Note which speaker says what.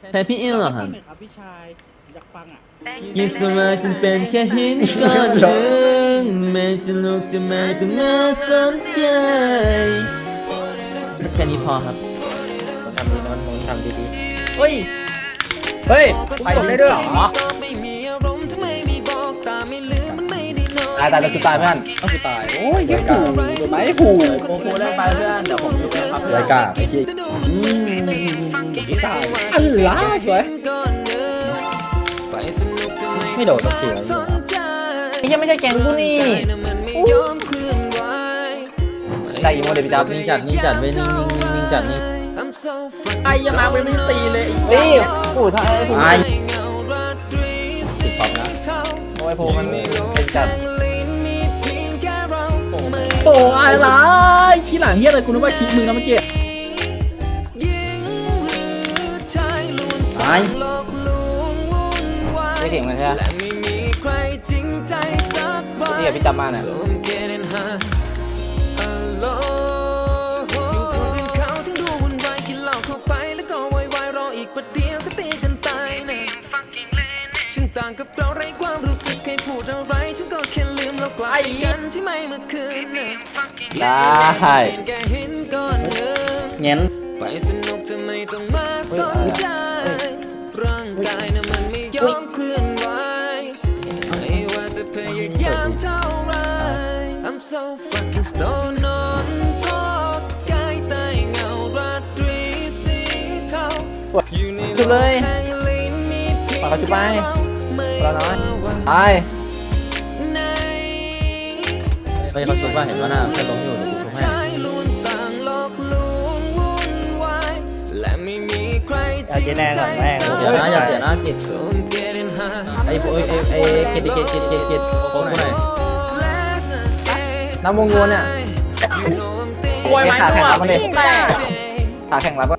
Speaker 1: แพ้พี่เอ็นเหรอครับ
Speaker 2: หน่อยครับพี่ชายอยากฟังอะ
Speaker 1: ยิสมาฉันเป็นแค่หินก้อนหนึ่งไม่สนุกจะไม่ต้องมาสนใจแค่นี้พอครับ
Speaker 3: ทำดีนะมันทำดี
Speaker 1: เฮ้ย
Speaker 3: ๆเฮ้ยไปได้ด้วยเหรอตายตายแล้วคือตายเพื่อน
Speaker 2: เอาคือตาย โอ้ยยังผูกไหมผูก
Speaker 1: โกโก้เล่นไปเพื่อน เดี๋ยวผมดูเองครับ
Speaker 4: รายการไอ้เหี้ย
Speaker 2: ตายอันล้าสวย
Speaker 3: ไม่โดดสักทีวะไอ้ยังไม่ใช่แกงกูนี่ได้อีโมเดบิจับ
Speaker 1: นิ่งจัดนิ่งจัดเว้ยนิ่งนิ่งนิ่งนิ่งจัดนิ่ง
Speaker 2: ไอ้ยังมาไม่ได้ตีเลย
Speaker 3: เฮ้ยโอ้ยท้ายถูก
Speaker 4: ไอ้
Speaker 3: ติดขอบนะโอ้ยโพมันเป็นจัด
Speaker 2: โอ้อะไรขี้หลังเฮียอะไรกูนึกว่าขี้มึงนะเมื่อกี้
Speaker 4: ไอ้
Speaker 3: ไม่เถียงมันใช่ไหมนี่กับพี่จับมาเนี่ย
Speaker 5: ฉันต่างกับเราไร้ความรู้สึกให้พูดอะไรฉันก็แค่ลืมแล้วกลายกันที่ไม่เมื่อคืนน่ะ
Speaker 3: ได้
Speaker 5: เป็นแค่หินก้อนหนึ่ง
Speaker 4: เงี้ย
Speaker 5: ไปสนุกทำไมต้องมาสนใจร่าง กายน่ะมันไม่ยอมเคลื่อนไหวไม่ว่าจะพยายามเท่าไร I'm so fucking stoned on top กายใต้เงาราตรีสีเทาอยู่ใน
Speaker 3: จุบเลย
Speaker 5: แห่งลิ้นมีเพียง
Speaker 3: ปากกาจุบไป
Speaker 5: ไม่
Speaker 3: ปลาน้อย
Speaker 5: ว่า
Speaker 3: ตาย
Speaker 5: ไหน
Speaker 1: เฮ้ยเขาชุบว่าเห็นว่าหน้าเพื่อนล้มอยู่เดี๋ยวกูชุบให้
Speaker 5: ชาย ครจริงใจสัก
Speaker 1: เสียนะอย่าเสียนะกิจ
Speaker 5: So I'm getting high
Speaker 1: ไอ้โอ้ยไอ้ไอ้กิจกิจกิจกิจกิจโค้งกูหน่อย
Speaker 3: น้ำวงโยนเนี่ย
Speaker 5: โวยไม้
Speaker 3: ขาแข็งรับมันดิ
Speaker 5: แต่
Speaker 3: ขาแข็งรับก็